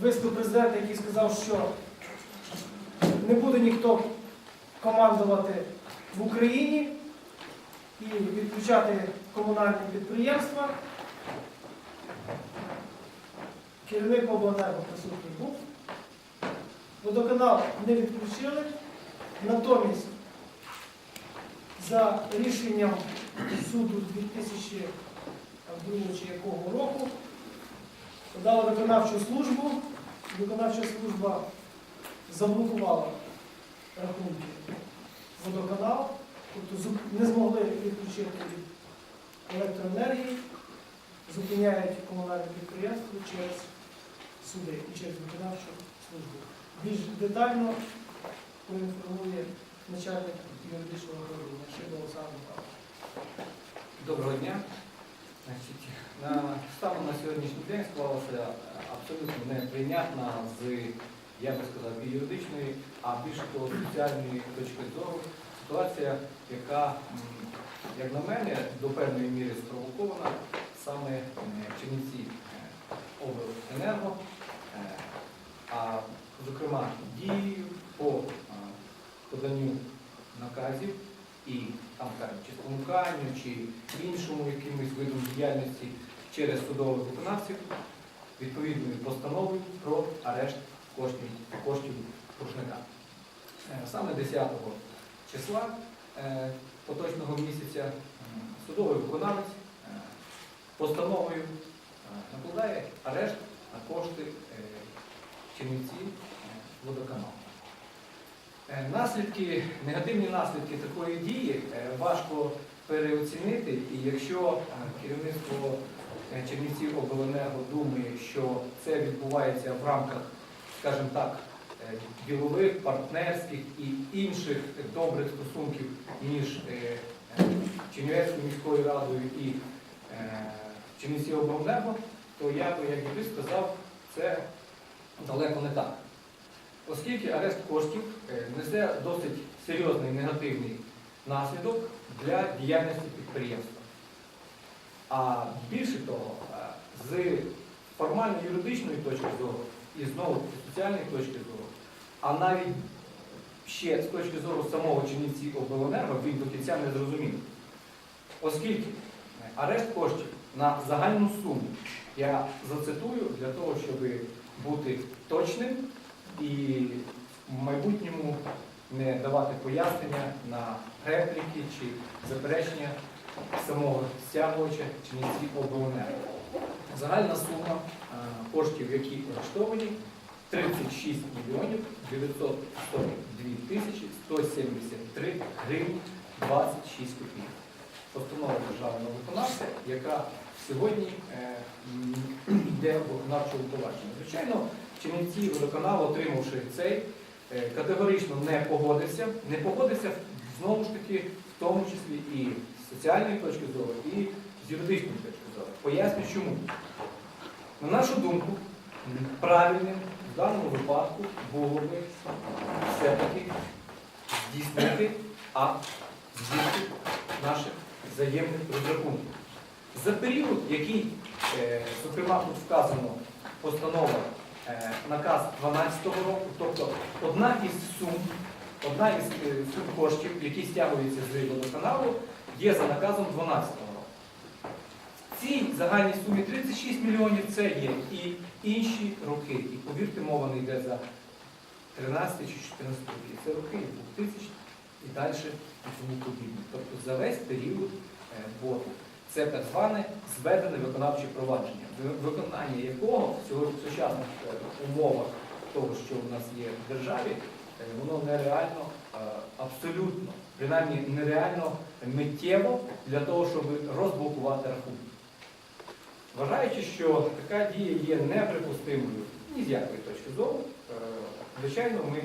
виступ президента, який сказав, що не буде ніхто командувати в Україні і відключати комунальні підприємства. Керівник обленерго присутній був. Водоканал не відключили. Натомість за рішенням суду 2002 чи якого року подали виконавчу службу. Виконавча служба заблокувала рахунки водоканал, тобто не змогли відключити від електроенергії, зупиняють комунальне підприємство через суди і через виконавчу службу. Більш детально проінформує начальник юридичного управління Шиба Олександр Михайлович. Доброго дня. Значить, на, на сьогоднішній день склалася абсолютно неприйнятна з, я би сказав, юридичної, а більше того, соціальної точки зору ситуація, яка, як на мене, до певної міри спровокована саме м, Чернівці е, обленерго, е, а зокрема дією по е, поданню наказів і там кажуть, чи спонуканню, чи іншому якимось видом діяльності через судових виконавців відповідною постановою про арешт коштів, коштів рушника. Е, Саме 10 числа е, поточного місяця судовий виконавець е, постановою накладає арешт на кошти Чернівці е, водоканалу. Е, Наслідки, негативні наслідки такої дії е, важко переоцінити, і якщо е, керівництво Чернівців обленерго думає, що це відбувається в рамках, скажімо так, ділових, партнерських і інших добрих стосунків між Чернівецькою міською радою і Чернівців обленерго, то я би, як юрист сказав, це далеко не так оскільки арешт коштів е, несе досить серйозний негативний наслідок для діяльності підприємства. А більше того, е, з формально-юридичної точки зору і знову з соціальної точки зору, а навіть ще з точки зору самого Чернівці обленерго він до кінця не зрозумів. Оскільки е, арешт коштів на загальну суму, я зацитую для того, щоб бути точним, і в майбутньому не давати пояснення на репліки чи заперечення самого стягувача Чернівці обленерго. Загальна сума е, коштів, які арештовані, 36 мільйонів 942 тисячі 173 гривні 26 копійок. Постанова державного виконавця, яка сьогодні е, йде в виконавчому провадженні. Звичайно, Чернівці водоканал, отримавши цей, е, категорично не погодився, не погодився знову ж таки, в тому числі і з соціальної точки зору, і з юридичної точки зору. Поясню чому. На нашу думку, правильним в даному випадку було би все-таки здійснити акт звіту наших взаємних розрахунків. За період, який, е, зокрема, тут вказано постанова е, наказ 12-го року, тобто одна із сум, одна із е, сум коштів, які стягуються з водоканалу, є за наказом 12-го року. В цій загальній сумі 36 мільйонів це є і інші роки. І повірте, мова не йде за 13 чи 14 роки. Це роки 2000 і далі і тому подібне. Тобто за весь період бо це так зване зведене виконавче провадження, виконання якого в сучасних е, умовах того, що у нас є в державі, е, воно нереально, е, абсолютно, принаймні нереально миттєво для того, щоб розблокувати рахунок. Вважаючи, що така дія є неприпустимою ні з якої точки зору, звичайно, ми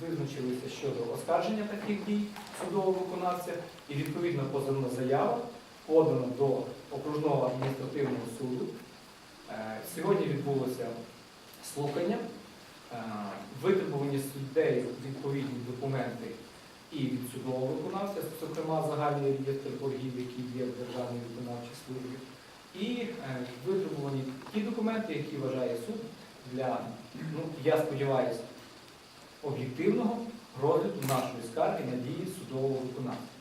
визначилися щодо оскарження таких дій судового виконавця і відповідно позовна заява подана до окружного адміністративного суду. Е, Сьогодні відбулося слухання, е, витребувані суддею відповідні документи і від судового виконавця, зокрема загальний реєстр боргів, який є в Державній виконавчій службі. і е, витребувані ті документи, які вважає суд для, ну, я сподіваюся, об'єктивного розгляду нашої скарги на дії судового виконавця.